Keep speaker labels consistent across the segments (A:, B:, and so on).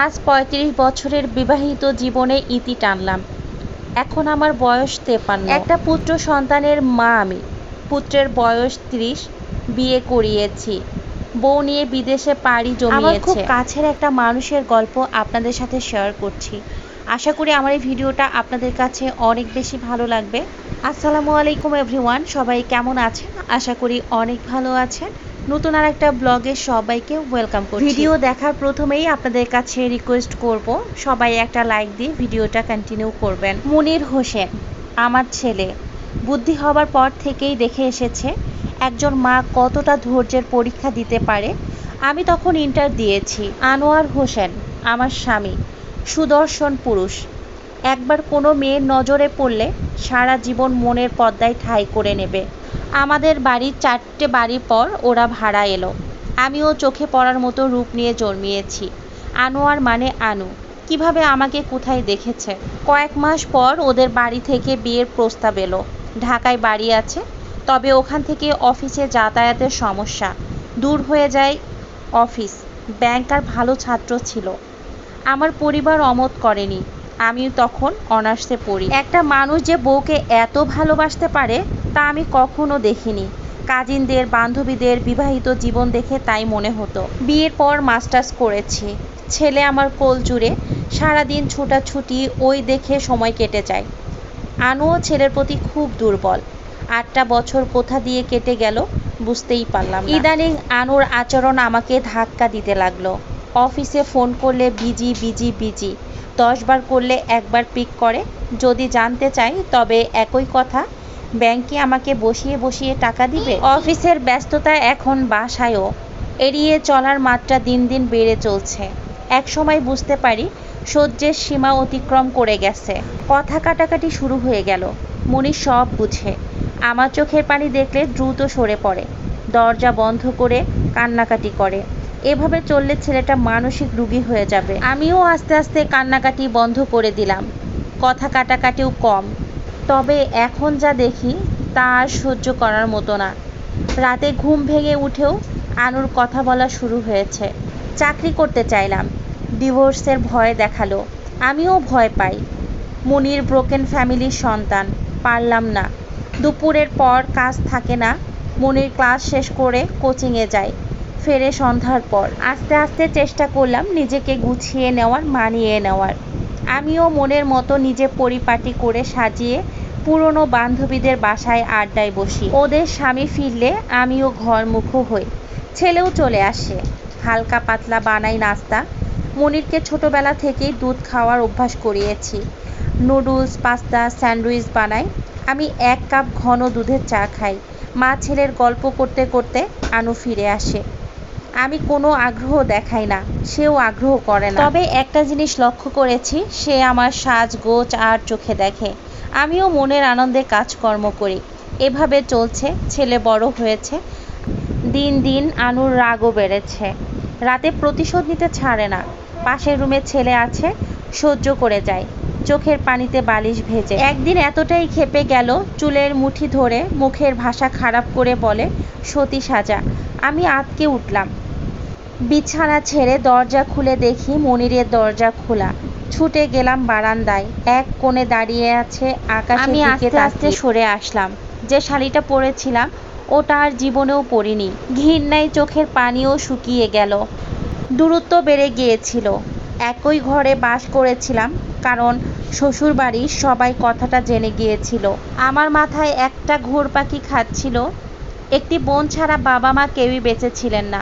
A: আজ পঁয়ত্রিশ বছরের বিবাহিত জীবনে ইতি টানলাম। এখন আমার বয়স তেপান্ন। একটা পুত্র সন্তানের মা আমি। পুত্রের বয়স ত্রিশ। বিয়ে করিয়েছি। বউ নিয়ে বিদেশে পাড়ি জমিয়েছে। খুব কাছের একটা মানুষের গল্প আপনাদের সাথে শেয়ার করছি। আশা করি আমার এই ভিডিওটা আপনাদের কাছে অনেক বেশি ভালো লাগবে। আসসালামু আলাইকুম এভরিওয়ান সবাই কেমন আছেন? আশা করি অনেক ভালো আছেন। নতুন আর একটা ব্লগে সবাইকে ওয়েলকাম করছি। ভিডিও দেখার প্রথমেই আপনাদের কাছে রিকোয়েস্ট করব, সবাই একটা লাইক দিয়ে ভিডিওটা কন্টিনিউ করবেন। মুনির হোসেন, আমার ছেলে, বুদ্ধি হবার পর থেকেই দেখে এসেছে, একজন মা কতটা ধৈর্যের পরীক্ষা দিতে পারে। আমি তখন ইন্টার দিয়েছি, আনোয়ার হোসেন, আমার স্বামী, সুদর্শন পুরুষ। একবার কোনো মেয়ের নজরে পড়লে সারা জীবন মনের পর্দায় ঠাঁই করে নেবে। আমাদের বাড়ির চারটে বাড়ি পর ওরা ভাড়া এলো। আমিও চোখে পড়ার মতো রূপ নিয়ে জন্মিয়েছি। আনোয়ার মানে আনু। কীভাবে আমাকে কোথায় দেখেছে? কয়েক মাস পর ওদের বাড়ি থেকে বিয়ের প্রস্তাব এলো। ঢাকায় বাড়ি আছে, তবে ওখান থেকে অফিসে যাতায়াতের সমস্যা। দূর হয়ে যায় অফিস। ব্যাংক আর ভালো ছাত্র ছিল। আমার পরিবার অমত করেনি। আমি তখন অনার্সে পড়ি। একটা মানুষ যে বউকে এত ভালোবাসতে পারে তা আমি কখনো দেখিনি। কাজিনদের, বান্ধবীদের বিবাহিত জীবন দেখে তাই মনে হতো। বিয়ের পর মাস্টার্স করেছি। ছেলে আমার কোল জুড়ে সারাদিন ছোটাছুটি, ওই দেখে সময় কেটে যায়। আনুও ছেলের প্রতি খুব দুর্বল। আটটা বছর কোথা দিয়ে কেটে গেল বুঝতেই পারলাম। ইদানিং আনুর আচরণ আমাকে ধাক্কা দিতে লাগল। অফিসে ফোন করলে বিজি বিজি বিজি। দশবার করলে একবার পিক করে। যদি জানতে চাই, তবে একই কথা। ব্যাংকে আমাকে বসিয়ে বসিয়ে টাকা দিবে? অফিসের ব্যস্ততা এখন বাসায়ও। এড়িয়ে চলার মাত্রা দিন দিন বেড়ে চলছে। এক সময় বুঝতে পারি, সহ্যের সীমা অতিক্রম করে গেছে। কথা কাটাকাটি শুরু হয়ে গেল। মনি সব বুঝে। আমার চোখের পানি দেখলে দ্রুত সরে পড়ে। দরজা বন্ধ করে কান্নাকাটি করে। এভাবে চললে ছেলেটা মানসিক রুগী হয়ে যাবে। আমিও আস্তে আস্তে কান্নাকাটি বন্ধ করে দিলাম। কথা কাটাকাটিও কম। তবে এখন যা দেখি, তা আর সহ্য করার মতো না। রাতে ঘুম ভেঙে উঠেও আনুর কথা বলা শুরু হয়েছে। চাকরি করতে চাইলাম। ডিভোর্সের ভয় দেখাল। আমিও ভয় পাই। মনির ব্রোকেন ফ্যামিলির সন্তান। পারলাম না। দুপুরের পর কাজ থাকে না। মনির ক্লাস শেষ করে কোচিংয়ে যায়। ফেরে সন্ধ্যার পর। আস্তে আস্তে চেষ্টা করলাম নিজেকে গুছিয়ে নেওয়ার, মানিয়ে নেওয়ার। আমিও মনের মতো নিজে পরিপাটি করে সাজিয়ে পুরনো বান্ধবীদের বাসায় আড্ডায় বসি। ওদের স্বামী ফিরলে আমিও ঘরমুখো হই। ছেলেও চলে আসে। হালকা পাতলা বানাই নাস্তা। মনিরকে ছোটবেলা থেকেই দুধ খাওয়ার অভ্যাস করিয়েছি। নুডলস, পাস্তা, স্যান্ডউইচ বানাই। আমি এক কাপ ঘন দুধের চা খাই। মা ছেলের গল্প করতে করতে আনু ফিরে আসে। আমি কোনো আগ্রহ দেখাই না, সেও আগ্রহ করে না। তবে একটা জিনিস লক্ষ্য করেছি, সে আমার সাজগোজ আর চোখে দেখে। আমিও মনের আনন্দে কাজকর্ম করি। এভাবে চলছে, ছেলে বড় হয়েছে। দিন দিন আনুর রাগও বেড়েছে। রাতে প্রতিশোধ নিতে ছাড়ে না। পাশের রুমে ছেলে আছে, সহ্য করে যায়। চোখের পানিতে বালিশ ভেজে। একদিন এতটাই ক্ষেপে গেল, চুলের মুঠি ধরে মুখের ভাষা খারাপ করে বলে, সতী সাজা। আমি আটকে উঠলাম। বিছানা ছেড়ে দরজা খুলে দেখি মনিরের দরজা খোলা। ছুটে গেলাম বারান্দায়। এক কোণে দাঁড়িয়ে আছে আকাশের
B: আমি আস্তে
A: আস্তে সরে আসলাম। যে শাড়িটা পরেছিলাম ওটা আর জীবনেও পরিনি। ঘৃণায় চোখের পানিও শুকিয়ে গেল। দূরত্ব বেড়ে গিয়েছিল। একই ঘরে বাস করেছিলাম কারণ শ্বশুর বাড়ির সবাই কথাটা জেনে গিয়েছিল। আমার মাথায় একটা ঘোর পাখি খাচ্ছিল। একটি বোন ছাড়া বাবা মা কেউই বেঁচে ছিলেন না।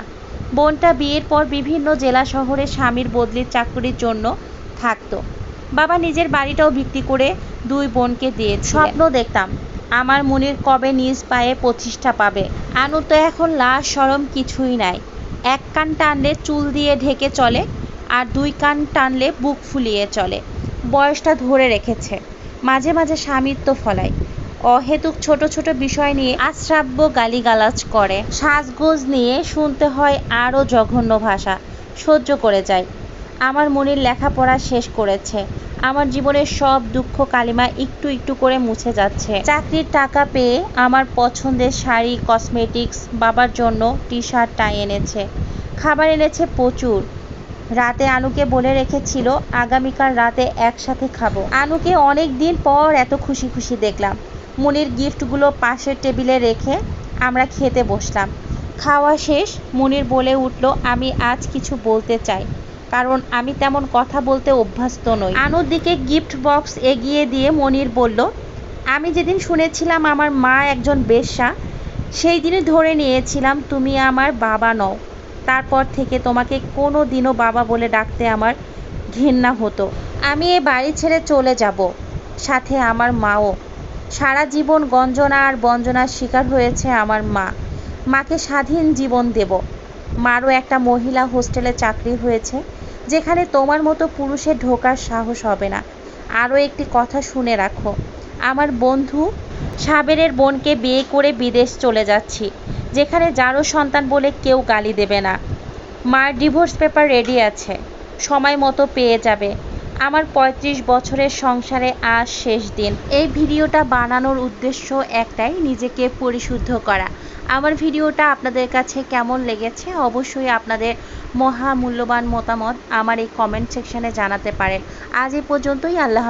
A: বোনটা বিয়ের পর বিভিন্ন জেলা শহরে স্বামীর বদলির চাকরির জন্য থাকতো। বাবা নিজের বাড়িটাও বিক্রি করে দুই বোনকে দিয়ে স্বপ্ন দেখতাম, আমার মনির কবে নিজ পায়ে প্রতিষ্ঠা পাবে? আনু তো এখন লাশ, সরম কিছুই নাই। এক কান টানলে চুল দিয়ে ঢেকে চলে আর দুই কান টানলে বুক ফুলিয়ে চলে। বয়সটা ধরে রেখেছে। মাঝে মাঝে স্বামীত্ব ফলায়। অহেতুক ছোট ছোট বিষয় নিয়ে আশ্রাব্য গালিগালাজ করে। সাজগোজ নিয়ে শুনতে হয় আরও জঘন্য ভাষা। সহ্য করে যায়। আমার মনির লেখাপড়া শেষ করেছে। আমার জীবনের সব দুঃখ কালিমা একটু একটু করে মুছে যাচ্ছে। চাকরির টাকা পেয়ে আমার পছন্দের শাড়ি কসমেটিক্স বাবার জন্য টি শার্ট টাই এনেছে। খাবার এনেছে প্রচুর। রাতে আনুকে বলে রেখেছিল, আগামীকাল রাতে একসাথে খাব। আনুকে অনেক দিন পর এত খুশি খুশি দেখলাম। মনির গিফটগুলো পাশের টেবিলে রেখে আমরা খেতে বসলাম। খাওয়া শেষ, মনির বলে উঠল, আমি আজ কিছু বলতে চাই, কারণ আমি তেমন কথা বলতে অভ্যস্ত নই। আনুর দিকে গিফট বক্স এগিয়ে দিয়ে মনির বলল, আমি যেদিন শুনেছিলাম আমার মা একজন বেশ্যা, সেই দিনই ধরে নিয়েছিলাম, তুমি আমার বাবা নও। তারপর থেকে তোমাকে কোনো দিনও বাবা বলে ডাকতে আমার ঘৃণা হতো। আমি এ বাড়ি ছেড়ে চলে যাব, সাথে আমার মাও। সারা জীবন গঞ্জনা আর বঞ্জনার শিকার হয়েছে আমার মা। মাকে স্বাধীন জীবন দেব। মারও একটা মহিলা হোস্টেলে চাকরি হয়েছে, যেখানে তোমার মতো পুরুষের ঢোকার সাহস হবে না। আরও একটি কথা শুনে রাখো, আমার বন্ধু সাবেরের বোনকে বিয়ে করে বিদেশ চলে যাচ্ছি, যেখানে যারও সন্তান বলে কেউ গালি দেবে না। মার ডিভোর্স পেপার রেডি আছে, সময় মতো পেয়ে যাবে। আমার পঁয়ত্রিশ বছরের সংসারে আজ শেষ দিন। এই ভিডিওটা বানানোর উদ্দেশ্য একটাই, নিজেকে পরিশুদ্ধ করা। আমার ভিডিওটা আপনাদের কাছে কেমন লেগেছে অবশ্যই আপনাদের মহামূল্যবান মতামত আমার এই কমেন্ট সেকশনে জানাতে পারেন। আজ এ পর্যন্তই, আল্লাহ